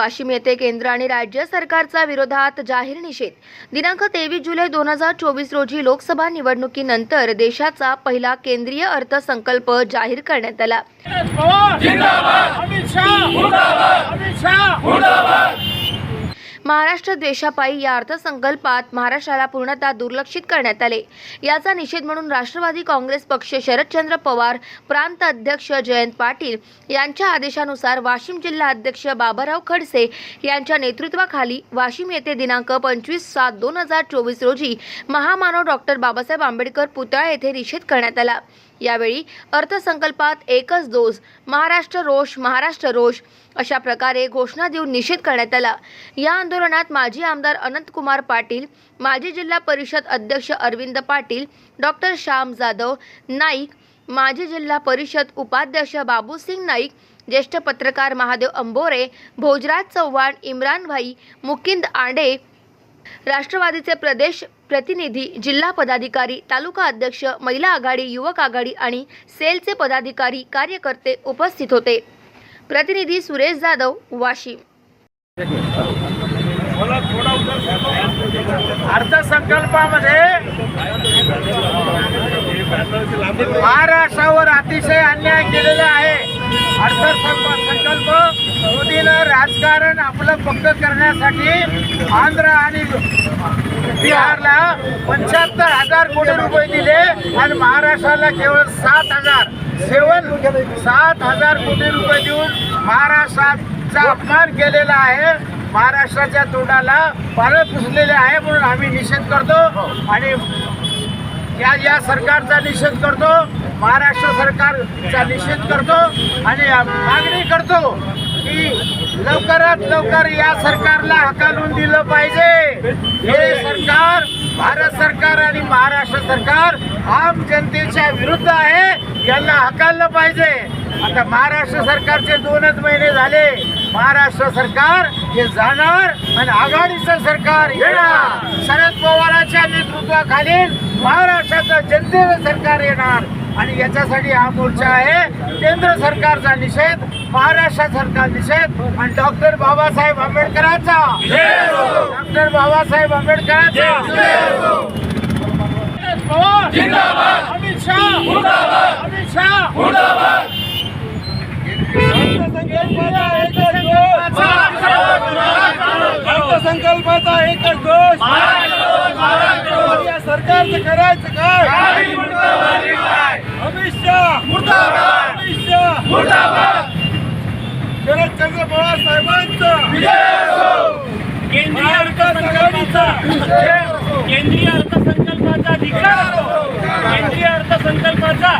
वाशिम येथे केंद्र आणि राज्य सरकारचा विरोधात जाहीर निषेध. दिनांक तेवीस जुलै दोन हजार चोवीस रोजी लोकसभा निवडणुकीनंतर देशाचा पहिला केंद्रीय अर्थसंकल्प जाहीर करण्यात आला शरद पवार अमित शाह अमित शाह महाराष्ट्र द्वेषापायी या अर्थसंकल्पात महाराष्ट्राला पूर्णतः दुर्लक्षित करण्यात आले. याचा निषेध म्हणून राष्ट्रवादी काँग्रेस पक्ष शरदचंद्र पवार प्रांत अध्यक्ष जयंत पाटील यांच्या आदेशानुसार वाशिम जिल्हा अध्यक्ष बाबाराव खडसे यांच्या नेतृत्वाखाली वाशिम येथे दिनांक पंचवीस सात दोन हजार चोवीस रोजी महामानव डॉक्टर बाबासाहेब आंबेडकर पुतळा येथे निषेध करण्यात आला. यावेळी अर्थसंकल्पात एकच दोष महाराष्ट्र रोष महाराष्ट्र रोष अशा प्रकारे घोषणा देऊन निषेध करण्यात आला. या आंदोलनात माजी आमदार अनंतकुमार पाटील माजी जिल्हा परिषद अध्यक्ष अरविंद पाटील डॉक्टर श्याम जाधव नाईक माजी जिल्हा परिषद उपाध्यक्ष बाबूसिंग नाईक ज्येष्ठ पत्रकार महादेव अंबोरे भोजराज चव्हाण इम्रान भाई मुकिंद आंडे राष्ट्रवादीचे प्रदेश प्रतिनिधी जिल्हा पदाधिकारी तालुका अध्यक्ष महिला आघाडी युवक आघाडी आणि सेलचे पदाधिकारी कार्यकर्ते उपस्थित होते. प्रतिनिधी सुरेश जाधव वाशिम. अर्थसंकल्पामध्ये महाराष्ट्रावर अतिशय अन्याय केलेला आहे. अर्थसंकल्प राजकारण आपलं पक्क करण्यासाठी आंध्र आणि बिहारला पंच्याहत्तर हजार कोटी रुपये दिले आणि महाराष्ट्राला केवळ सात हजार सेवन सात हजार कोटी रुपये देऊन महाराष्ट्राचा अपमान केलेला आहे. महाराष्ट्राच्या तोंडाला पानं पुसलेले आहे म्हणून आम्ही निषेध करतो आणि या या सरकारचा निषेध करतो महाराष्ट्र सरकारचा निषेध करतो आणि मागणी करतो. लवकरात लवकर या सरकारला हकालून दिलं पाहिजे. हे सरकार भारत सरकार आणि महाराष्ट्र सरकार आम जनतेच्या विरुद्ध आहे यांना हकाललं पाहिजे. आता महाराष्ट्र सरकारचे दोनच महिने झाले. महाराष्ट्र सरकार हे जाणार आणि आघाडीचं सरकार येणार. शरद पवारांच्या नेतृत्वाखालील महाराष्ट्राचं जनतेचं सरकार येणार. आणि याच्यासाठी हा मोर्चा आहे. केंद्र सरकारचा निषेध महाराष्ट्र सरकार निषेध आणि डॉक्टर बाबासाहेब आंबेडकरांचा. डॉक्टर बाबासाहेब आंबेडकरांचा. अमित शाह. अमित शाह. अर्थसंकल्पाचा एकच दोष. सरकारचं करायचं काय? अमित शाह. अमित शाह. शरदचंद्र पवार साहेबांचं केंद्रीय अर्थसंकल्पाचा. केंद्रीय अर्थसंकल्पाचा धिक्कार केंद्रीय अर्थसंकल्पाचा